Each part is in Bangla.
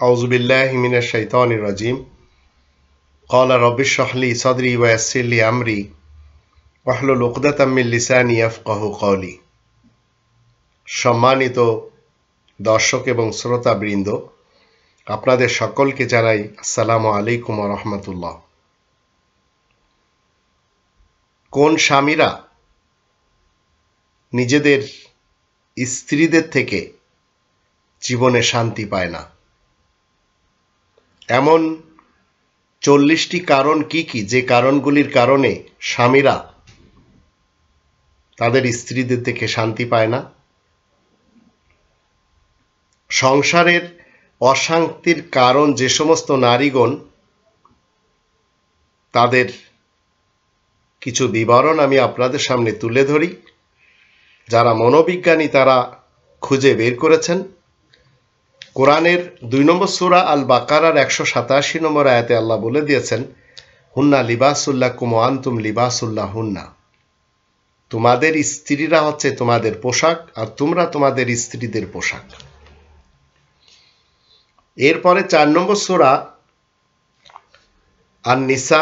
আউজুবিল্লাহমিনের শৈতানির রাজিম। কলা রবিশ শাহলি সদরি ওয়াসিল্লি আমরি। ওয়াহলুল উকদাতাম্মিল লিসানি আফকাহ কলি সম্মানিত দর্শক এবং শ্রোতা বৃন্দ আপনাদের সকলকে জানাই আসসালামু আলাইকুম রহমতুল্লাহ। কোন স্বামীরা নিজেদের স্ত্রীদের থেকে জীবনে শান্তি পায় না? এমন চল্লিশটি কারণ কি কি? যে কারণগুলির কারণে স্বামীরা তাদের স্ত্রীদের থেকে শান্তি পায় না। সংসারের অশান্তির কারণ যে সমস্ত নারীগণ তাদের কিছু বিবরণ আমি আপনাদের সামনে তুলে ধরি। যারা মনোবিজ্ঞানী তারা খুঁজে বের করেছেন। কোরআনের দুই নম্বর সুরা আল বাকারার একশো সাতাশি নম্বর আয়াতে আল্লাহ বলে দিয়েছেন, হুন্না লিবাসুল্লাহ কুমান্তুম লিবাসুল্লাহ হুন্না তোমাদের স্ত্রীরা হচ্ছে তোমাদের পোশাক আর তোমরা তোমাদের স্ত্রীদের পোশাক। এরপরে চার নম্বর সোরা আর নিসা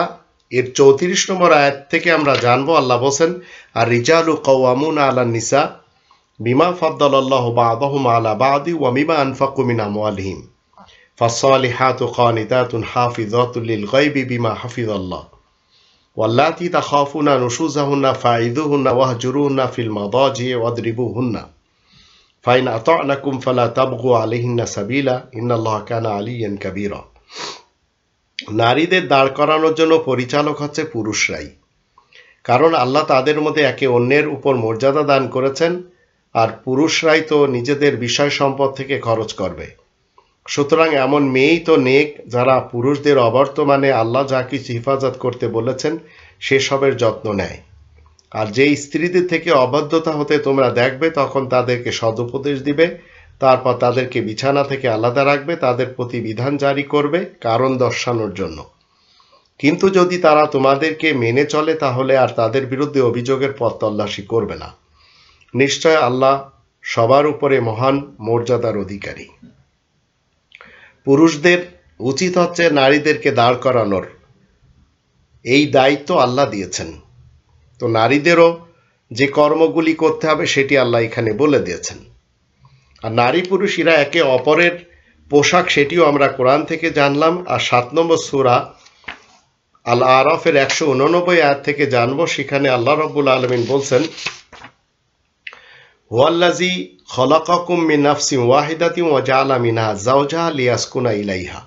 এর চৌত্রিশ নম্বর আয়াত থেকে আমরা জানব, আল্লাহ বলছেন আর রিজালু কওয়ামুন আলা নিসা বিমা ফদ্দল আল্লাহ বাদহুম আলা বাদি ওয়া মিমা আনফাকু মিন আমওয়ালিহিম فالصالحات قانتات حافظات للغيب بما حفظ الله واللاتي تخافون نشوزهن فاعذوهن واهجروهن في المضاجع واضربوهن ফাইন আতানাকুম ফালা তাবগু আলিহিন্না সাবিলা ইন্নাল্লাহ কানা আলিয়ান কাবীরা নারীদের দাঁড় করানোর জন্য পরিচালক হচ্ছে পুরুষরাই কারণ আল্লাহ তাদের মধ্যে একে অন্যের উপর মর্যাদা দান করেছেন আর পুরুষরাই তো নিজেদের বিষয় সম্পদ থেকে খরচ করবে। সুতরাং এমন মেয়েই তো নেক, যারা পুরুষদের অবর্তমানে আল্লাহ যা কিছু হিফাজত করতে বলেছেন, সেসবের যত্ন নেয়। আর যে স্ত্রীদের থেকে অবাধ্যতা হতে তোমরা দেখবে, তখন তাদেরকে সদুপদেশ দিবে, তারপর তাদেরকে বিছানা থেকে আলাদা রাখবে, তাদের প্রতি বিধান জারি করবে, কারণ দর্শানোর জন্য। কিন্তু যদি তারা তোমাদেরকে মেনে চলে, তাহলে আর তাদের বিরুদ্ধে অভিযোগের পথ তল্লাশি করবে না। নিশ্চয় আল্লাহ সবার উপরে মহান মর্যাদার অধিকারী। পুরুষদের উচিত হচ্ছে নারীদেরকে দাঁড় করানোর। এই দায়িত্ব আল্লাহ দিয়েছেন। তো নারীদেরও যে কর্মগুলি করতে হবে সেটি আল্লাহ এখানে বলে দিয়েছেন। আর নারী পুরুষ এরা একে অপরের পোশাক সেটিও আমরা কোরআন থেকে জানলাম আর সাত নম্বর সুরা আল আরফের একশো উননব্বই আয়াত থেকে জানব। সেখানে আল্লাহ রব্বুল আলমিন বলছেন ওয়াল্লাজি খলাকাকুম মিন নাফসিম ওয়াহিদাতি ওয়াজালা মিনহা জাওজা লিয়াসকুনা ইলাইহা।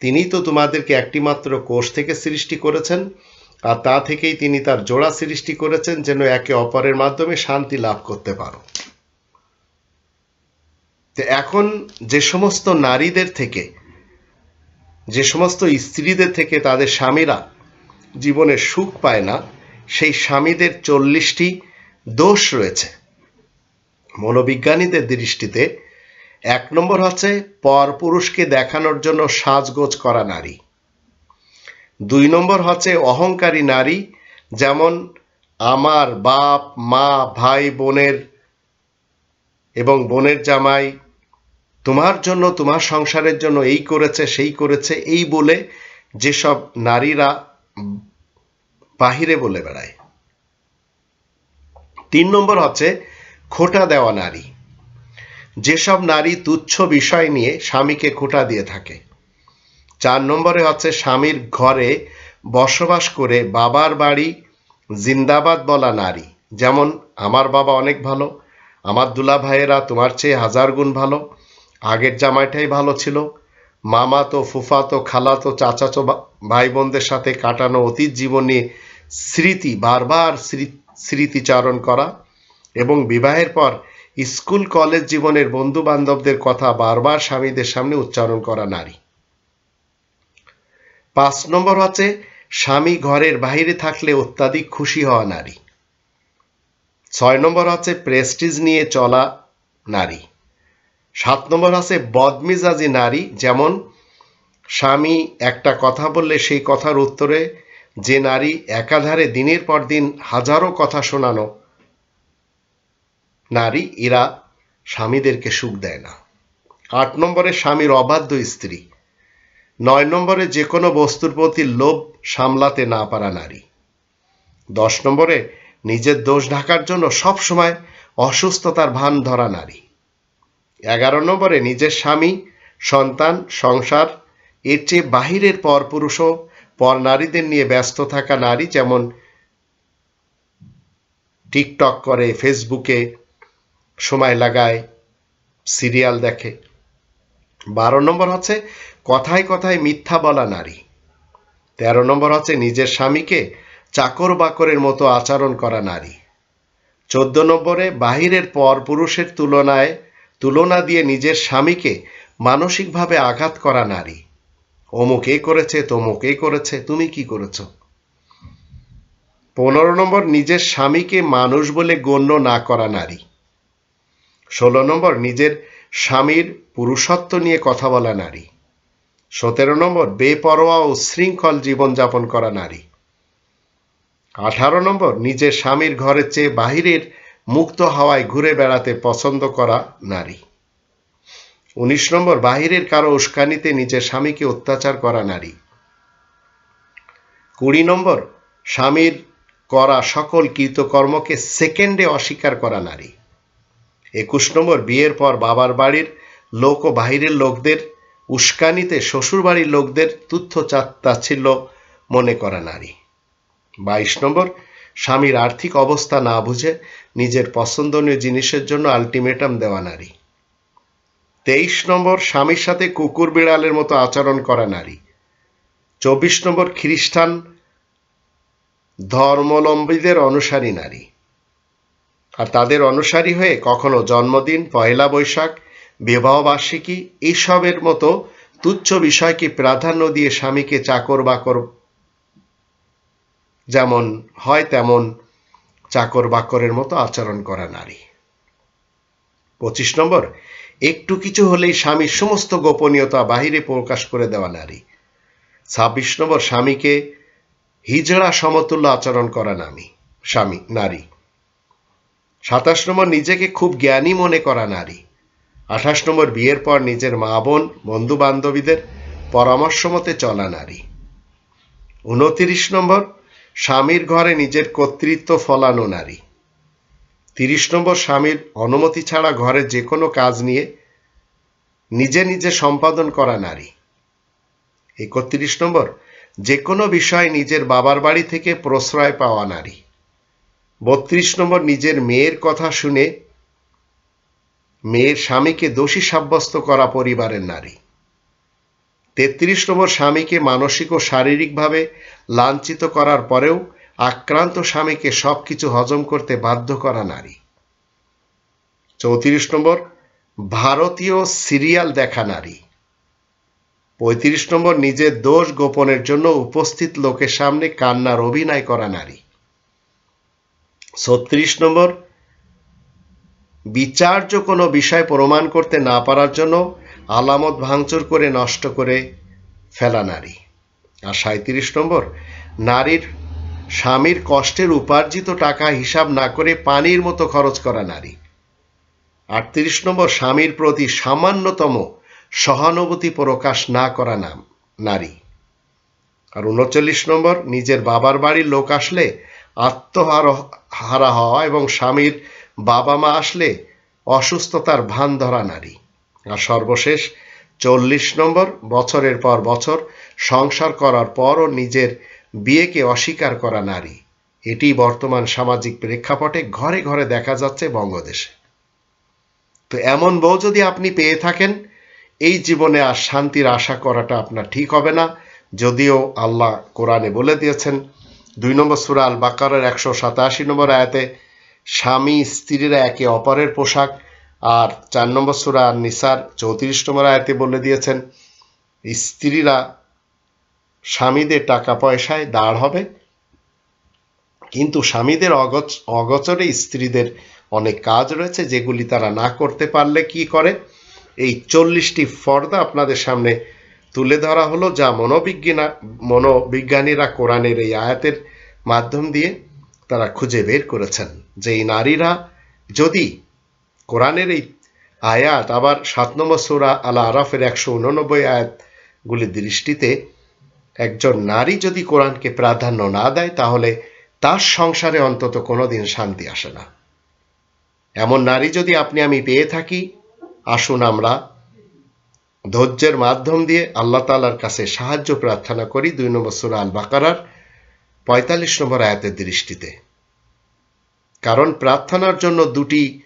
তিনি তো তোমাদেরকে একটিমাত্র কোষ থেকে সৃষ্টি করেছেন, আর তা থেকেই তিনি তার জোড়া সৃষ্টি করেছেন, যেন একে অপরের মাধ্যমে শান্তি লাভ করতে পারো। তো এখন যে সমস্ত নারীদের থেকে, যে সমস্ত স্ত্রীদের থেকে তাদের স্বামীরা জীবনে সুখ পায় না, সেই স্বামীদের চল্লিশটি দোষ রয়েছে। মনোবিজ্ঞানীদের দৃষ্টিতে এক নম্বর হচ্ছে পর পুরুষকে দেখানোর জন্য সাজগোজ করা নারী। দুই নম্বর হচ্ছে অহংকারী নারী, যেমন আমার বাপ, মা, ভাই, বোনের এবং বোনের জামাই, তোমার জন্য, তোমার সংসারের জন্য এই করেছে, সেই করেছে, এই বলে যেসব নারীরা বাহিরে বলে বেড়ায়। তিন নম্বর হচ্ছে খোটা দেওয়া নারী। যেসব নারী তুচ্ছ বিষয় নিয়ে স্বামীকে খোটা দিয়ে থাকে। চার নম্বরে হচ্ছে স্বামীর ঘরে বসবাস করে বাবার বাড়ি জিন্দাবাদ বলা নারী। যেমন, আমার বাবা অনেক ভালো, আমার দুলা ভাইয়েরা তোমার চেয়ে হাজার গুণ ভালো, আগের জামাইটাই ভালো ছিল, মামা তো, ফুফা তো, খালা তো চাচাচো ভাই বোনদের সাথে কাটানো অতীত জীবনে স্মৃতি, বারবার স্মৃতিচারণ করা এবং বিবাহের পর স্কুল, কলেজ জীবনের বন্ধু বান্ধবদের কথা বারবার স্বামীদের সামনে উচ্চারণ করা নারী। পাঁচ নম্বর হচ্ছে, স্বামী ঘরের বাহিরে থাকলে অত্যাধিক খুশি হওয়া নারী। ছয় নম্বর হচ্ছে প্রেস্টিজ নিয়ে চলা নারী। সাত নম্বর আছে বদমিজাজি নারী, যেমন স্বামী একটা কথা বললে সেই কথার উত্তরে, যে নারী একাধারে দিনের পর দিন হাজারো কথা শোনানো নারী এরা স্বামীদেরকে সুখ দেয় না। আট নম্বরে স্বামীর অবাধ্য স্ত্রী। নয় নম্বরে যে কোনো বস্তুর প্রতি লোভ সামলাতে না পারা নারী। দশ নম্বরে নিজের দোষ ঢাকার জন্য সবসময় অসুস্থতার ভান ধরা নারী। এগারো নম্বরে নিজের স্বামী, সন্তান, সংসার, এর চেয়ে বাহিরের পর পরপুরুষও পর নারীদের নিয়ে ব্যস্ত থাকা নারী যেমন টিকটক করে, ফেসবুকে সময় লাগায়, সিরিয়াল দেখে। বারো নম্বর হচ্ছে, কথায় কথায় মিথ্যা বলা নারী। তেরো নম্বর হচ্ছে, নিজের স্বামীকে চাকর বাকরের মতো আচরণ করা নারী। চোদ্দ নম্বরে, বাহিরের পর পুরুষের তুলনায়, তুলনা দিয়ে নিজের স্বামীকে মানসিকভাবে আঘাত করা নারী। অমুক এ করেছে, তমুক এ করেছে, তুমি কি করেছ? পনেরো নম্বর, নিজের স্বামীকে মানুষ বলে গণ্য না করা নারী। ষোলো নম্বর, নিজের স্বামীর পুরুষত্ব নিয়ে কথা বলা নারী। সতেরো নম্বর, বেপরোয়া ও শৃঙ্খল জীবনযাপন করা নারী। আঠারো নম্বর, নিজের স্বামীর ঘরের চেয়ে বাহিরের মুক্ত হাওয়ায় ঘুরে বেড়াতে পছন্দ করা নারী। উনিশ নম্বর, বাহিরের কারও উস্কানিতে নিজের স্বামীকে অত্যাচার করা নারী। কুড়ি নম্বর, স্বামীর করা সকল কৃতকর্মকে সেকেন্ডে অস্বীকার করা নারী। একুশ নম্বর বিয়ের পর বাবার বাড়ির লোক ও বাহিরের লোকদের, উস্কানিতে শ্বশুরবাড়ির লোকদের তুচ্ছ তাচ্ছিল্য মনে করা নারী। বাইশ নম্বর, স্বামীর আর্থিক অবস্থা না বুঝে নিজের পছন্দনীয় জিনিসের জন্য আলটিমেটাম দেওয়া নারী। তেইশ নম্বর, স্বামীর সাথে কুকুর বিড়ালের মতো আচরণ করা নারী। চব্বিশ নম্বর, খ্রিস্টান ধর্মলম্বীদের অনুসারী নারী। আর তাদের অনুসারী হয়ে কখনো জন্মদিন, পয়লা বৈশাখ বিবাহবার্ষিকী এইসবের মতো তুচ্ছ বিষয়কে প্রাধান্য দিয়ে স্বামীকে চাকর বাকর যেমন হয়, তেমন চাকর বাকরের মতো আচরণ করা নারী। পঁচিশ নম্বর, একটু কিছু হলেই স্বামীর সমস্ত গোপনীয়তা বাহিরে প্রকাশ করে দেওয়া নারী। ছাব্বিশ নম্বর, স্বামীকে হিজড়া সমতুল্য আচরণ করা নামী, স্বামী, নারী। সাতাশ নম্বর নিজেকে খুব জ্ঞানী মনে করা নারী। আঠাশ নম্বর বিয়ের পর নিজের মা বোন, বন্ধু বান্ধবীদের পরামর্শ মতে চলা নারী। উনতিরিশ নম্বর, স্বামীর ঘরে নিজের কর্তৃত্ব ফলানো নারী। তিরিশ নম্বর, স্বামীর অনুমতি ছাড়া ঘরে যে কোনো কাজ নিয়ে নিজে নিজে সম্পাদন করা নারী। একত্রিশ নম্বর, যে কোনো বিষয় নিজের বাবার বাড়ি থেকে প্রশ্রয় পাওয়া নারী। বত্রিশ নম্বর নিজের মেয়ের কথা শুনে মেয়ের স্বামীকে দোষী সাব্যস্ত করা পরিবারের নারী। তেত্রিশ নম্বর স্বামীকে মানসিক ও শারীরিকভাবে লাঞ্ছিত করার পরেও আক্রান্ত স্বামীকে সবকিছু হজম করতে বাধ্য করা নারী। চৌত্রিশ নম্বর, ভারতীয় সিরিয়াল দেখা নারী। পঁয়ত্রিশ নম্বর, নিজের দোষ গোপনের জন্য উপস্থিত লোকের সামনে কান্নার অভিনয় করা নারী। ছত্রিশ নম্বর। বিচার্য কোনো বিষয় প্রমাণ করতে না পারার জন্য আলামত ভাঙচুর করে নষ্ট করে ফেলা নারী। আর সাঁত্রিশ নম্বর, নারীর স্বামীর কষ্টের উপার্জিত টাকা হিসাব না করে পানির মতো খরচ করা নারী। আটত্রিশ নম্বর, স্বামীর প্রতি সামান্যতম সহানুভূতি প্রকাশ না করা নাম, নারী। আর উনচল্লিশ নম্বর, নিজের বাবার বাড়ির লোক আসলে আত্মহার হারা হওয়া এবং স্বামীর বাবা মা আসলে অসুস্থতার ভান ধরা নারী। আর সর্বশেষ, চল্লিশ নম্বর, বছরের পর বছর সংসার করার পরও নিজের বিয়েকে অস্বীকার করা নারী। এটি বর্তমান সামাজিক প্রেক্ষাপটে ঘরে ঘরে দেখা যাচ্ছে বঙ্গদেশে। তো এমন বউ যদি আপনি পেয়ে থাকেন, এই জীবনে আর শান্তির আশা করাটা আপনার ঠিক হবে না, যদিও আল্লাহ কোরআনে বলে দিয়েছেন দুই নম্বর সুরা আল বাকারের একশো সাতাশি নম্বর আয়াতে, স্বামী স্ত্রীরা একে অপরের পোশাক আর চার নম্বর সুরা নিসার চৌত্রিশ নম্বর আয়াতে বলে দিয়েছেন, স্ত্রীরা স্বামীদের টাকা পয়সায় দাঁড় হবে, কিন্তু স্বামীদের অগচ, অগচরে স্ত্রীদের অনেক কাজ রয়েছে যেগুলি তারা না করতে পারলে কি করে? এই চল্লিশটি ফর্দা আপনাদের সামনে তুলে ধরা হলো যা মনোবিজ্ঞানা, মনোবিজ্ঞানীরা কোরআনের এই আয়াতের মাধ্যম দিয়ে তারা খুঁজে বের করেছেন যে এই নারীরা যদি কোরআনের এই আয়াত, আবার সাত নম্বর সুরা আল আরাফের একশো উননব্বই আয়াতগুলির দৃষ্টিতে একজন নারী যদি কোরআনকে প্রাধান্য না দেয়, তাহলে তার সংসারে অন্তত কোনোদিন শান্তি আসে না। এমন নারী যদি আপনি, আমি পেয়ে থাকি, আসুন আমরা ধৈর্যের মাধ্যম দিয়ে আল্লাহ তালার কাছে সাহায্য প্রার্থনা করি। দুই নম্বর সুরা আল বাকারার পঁয়তাল্লিশ নম্বর আয়াতের দৃষ্টিতে। কারণ প্রার্থনার জন্য দুটি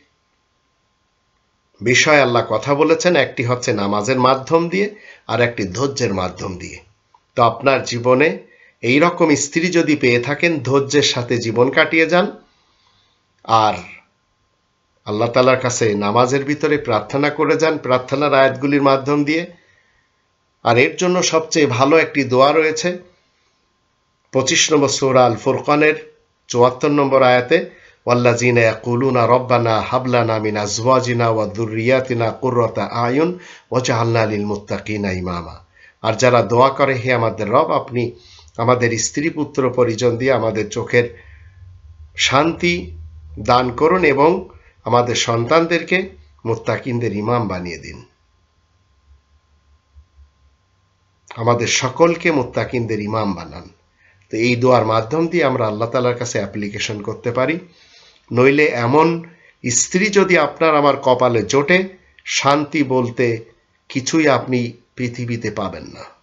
বিষয় আল্লাহ কথা বলেছেন। একটি হচ্ছে নামাজের মাধ্যম দিয়ে আর একটি ধৈর্যের মাধ্যম দিয়ে। তো আপনার জীবনে এই রকম স্ত্রী যদি পেয়ে থাকেন, ধৈর্যের সাথে জীবন কাটিয়ে যান। আর আল্লাহ তালার কাছে নামাজের ভিতরে প্রার্থনা করে যান, প্রার্থনার আয়াতগুলির মাধ্যম দিয়ে। আর এর জন্য সবচেয়ে ভালো একটি দোয়া রয়েছে, পঁচিশ নম্বর সৌরা আল ফুরকানের চুয়াত্তর নম্বর আয়াতে ওয়াল্লাজিনা ইয়াকুলুনা রব্বানা হাবলানা মিন আজওয়াজিনা ওয়া যুররিয়াতিনা কুররাতা আয়ুন ওয়াজআলনা লিল মুত্তাকিনা ইমামা। আর যারা দোয়া করে, হে আমাদের রব, আপনি আমাদের স্ত্রী পুত্র পরিজন দিয়ে আমাদের চোখের শান্তি দান করুন এবং আমাদের সন্তানদেরকে মুত্তাকিনদের ইমাম বানিয়ে দিন। আমাদের সকলকে মুত্তাকিনদের ইমাম বানান। তো এই দোয়ার মাধ্যম দিয়ে আমরা আল্লাহ তালার কাছে অ্যাপ্লিকেশন করতে পারি। নইলে এমন স্ত্রী যদি আপনার আমার কপালে জোটে, শান্তি বলতে কিছুই আপনি পৃথিবীতে পাবেন না।